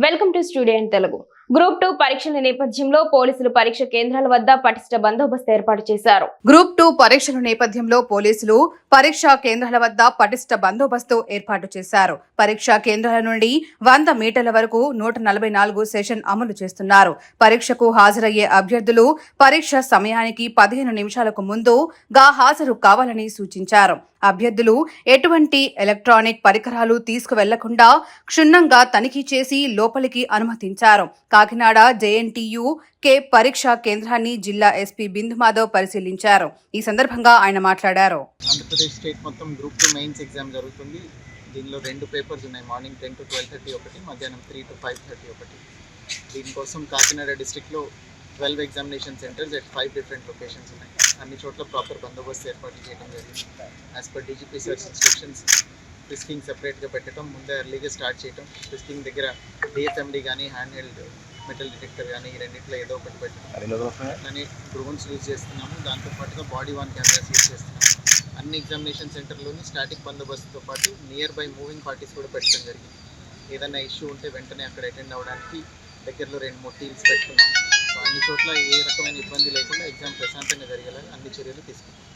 welcome to studio in Telugu Group two పరీక్షల నేపథ్యంలో పోలీసులు పరీక్ష కేంద్రాల వద్ద పటిష్ట బందోబస్తు ఏర్పాటు చేశారు. గ్రూప్ టూ పరీక్షల నేపథ్యంలో పోలీసులు పరీక్షా కేంద్రాల వద్ద పటిష్ట బందోబస్తు ఏర్పాటు చేశారు. పరీక్షా కేంద్రాల నుండి వంద మీటర్ల వరకు నూట నలభై నాలుగు సెషన్ అమలు చేస్తున్నారు. పరీక్షకు హాజరయ్యే అభ్యర్థులు పరీక్ష సమయానికి పదిహేను నిమిషాలకు ముందు గా హాజరు కావాలని సూచించారు. అభ్యర్థులు ఎటువంటి ఎలక్ట్రానిక్ పరికరాలు తీసుకువెళ్ళకుండా క్షుణ్ణంగా తనిఖీ చేసి లోపలికి అనుమతించారు. కాకినాడ జేఎన్టీయూ కే పరీక్షా కేంద్రాన్ని జిల్లా ఎస్పీ బిందు మాధవ్ పరిశీలించారు. ఈ సందర్భంగా ఆయన మాట్లాడారు. ఆంధ్రప్రదేశ్ స్టేట్ మొత్తం గ్రూప్ టూ మెయిన్స్ ఎగ్జామ్ జరుగుతుంది. దీనిలో రెండు పేపర్స్ ఉన్నాయి. Morning ten to twelve thirty ఒకటి మధ్యాహ్నం త్రీ టు ఫైవ్ థర్టీ ఒకటి. దీనికోసం కాకినాడ డిస్ట్రిక్ట్లో twelve examination centres at five different locations ఉన్నాయి. అన్ని చోట్ల ప్రాపర్ బందోబస్తు ఏర్పాటు చేయడం జరిగింది. As per DGP search instructions frisking సెపరేట్గా పెట్టడం ముందే ఎర్లీగా స్టార్ట్ చేయడం రిస్కింగ్ దగ్గర డిఎఫ్ఎండి కానీ హ్యాండ్ హెల్డ్ మెటల్ డిటెక్టర్ కానీ ఈ రెండిట్లో ఏదో ఒకటి పెట్టడం అట్లనే డ్రోన్స్ యూజ్ చేస్తున్నాము. దాంతో పాటుగా బాడీ వన్ కెమెరాస్ యూజ్ చేస్తున్నాము. అన్ని ఎగ్జామినేషన్ సెంటర్లోని స్టాటిక్ బందోబస్తుతో పాటు నియర్ బై మూవింగ్ పార్టీస్ కూడా పెట్టడం జరిగింది. ఏదైనా ఇష్యూ ఉంటే వెంటనే అక్కడ అటెండ్ అవ్వడానికి దగ్గరలో రెండు మూడు టీమ్స్ పెట్టుకున్నాము. సో అన్ని చోట్ల ఏ రకమైన ఇబ్బంది లేకుండా ఎగ్జామ్ ప్రశాంతంగా జరిగేలా అన్ని చర్యలు తీసుకుంటాం